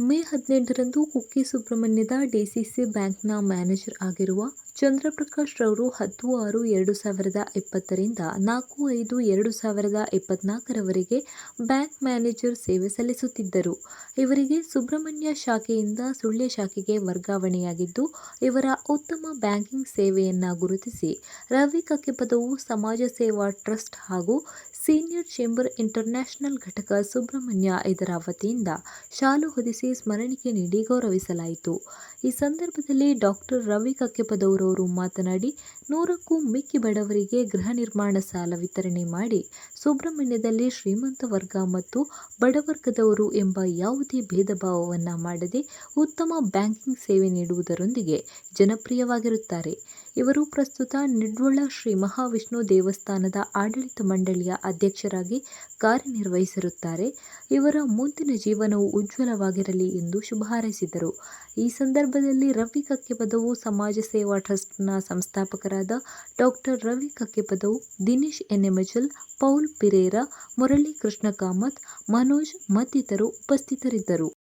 ಮೇ ಹದಿನೆಂಟರಂದು ಕುಕ್ಕೆ ಸುಬ್ರಹ್ಮಣ್ಯದ ಡಿಸಿಸಿ ಬ್ಯಾಂಕ್ನ ಮ್ಯಾನೇಜರ್ ಆಗಿರುವ ಚಂದ್ರಪ್ರಕಾಶ್ ರವರು ಹತ್ತು ಆರು ಎರಡು ಸಾವಿರದ ಇಪ್ಪತ್ತರಿಂದ ನಾಲ್ಕು ಐದು ಎರಡು ಸಾವಿರದ ಇಪ್ಪತ್ನಾಲ್ಕರವರೆಗೆ ಬ್ಯಾಂಕ್ ಮ್ಯಾನೇಜರ್ ಸೇವೆ ಸಲ್ಲಿಸುತ್ತಿದ್ದರು. ಇವರಿಗೆ ಸುಬ್ರಹ್ಮಣ್ಯ ಶಾಖೆಯಿಂದ ಸುಳ್ಯ ಶಾಖೆಗೆ ವರ್ಗಾವಣೆಯಾಗಿದ್ದು, ಇವರ ಉತ್ತಮ ಬ್ಯಾಂಕಿಂಗ್ ಸೇವೆಯನ್ನು ಗುರುತಿಸಿ ರವಿ ಕಕ್ಕೆಪದವು ಸಮಾಜ ಸೇವಾ ಟ್ರಸ್ಟ್ ಹಾಗೂ ಸೀನಿಯರ್ ಚೇಂಬರ್ ಇಂಟರ್ನ್ಯಾಷನಲ್ ಘಟಕ ಸುಬ್ರಹ್ಮಣ್ಯ ಇದರ ವತಿಯಿಂದ ಶಾಲು ಹೊದಿಸಿ ಸ್ಮರಣಿಕೆ ನೀಡಿ ಗೌರವಿಸಲಾಯಿತು. ಈ ಸಂದರ್ಭದಲ್ಲಿ ಡಾಕ್ಟರ್ ರವಿ ಕಕ್ಕೆಪದವರವರು ಮಾತನಾಡಿ, ನೂರಕ್ಕೂ ಮಿಕ್ಕಿ ಬಡವರಿಗೆ ಗೃಹ ನಿರ್ಮಾಣ ಸಾಲ ವಿತರಣೆ ಮಾಡಿ ಸುಬ್ರಹ್ಮಣ್ಯದಲ್ಲಿ ಶ್ರೀಮಂತ ವರ್ಗ ಮತ್ತು ಬಡವರ್ಗದವರು ಎಂಬ ಯಾವುದೇ ಭೇದ ಮಾಡದೆ ಉತ್ತಮ ಬ್ಯಾಂಕಿಂಗ್ ಸೇವೆ ನೀಡುವುದರೊಂದಿಗೆ ಜನಪ್ರಿಯವಾಗಿರುತ್ತಾರೆ. ಇವರು ಪ್ರಸ್ತುತ ನಿಡ್ವಳ ಶ್ರೀ ಮಹಾವಿಷ್ಣು ದೇವಸ್ಥಾನದ ಆಡಳಿತ ಮಂಡಳಿಯ ಅಧ್ಯಕ್ಷರಾಗಿ ಕಾರ್ಯನಿರ್ವಹಿಸಿರುತ್ತಾರೆ. ಇವರ ಮುಂದಿನ ಜೀವನವು ಉಜ್ವಲವಾಗಿರಲಿ ಎಂದು ಶುಭ ಹಾರೈಸಿದರು. ಈ ಸಂದರ್ಭದಲ್ಲಿ ರವಿ ಕಕ್ಕೆಪದವು ಸಮಾಜ ಸೇವಾ ಟ್ರಸ್ಟ್ನ ಸಂಸ್ಥಾಪಕರಾದ ಡಾಕ್ಟರ್ ರವಿ ಕಕ್ಕೆಪದವು, ದಿನೇಶ್ ಎನ್ಎಮಜಲ್ ಪೌಲ್ ಪಿರೇರ, ಮುರಳಿ ಕೃಷ್ಣ ಕಾಮತ್, ಮನೋಜ್ ಮತ್ತಿತರರು ಉಪಸ್ಥಿತರಿದ್ದರು.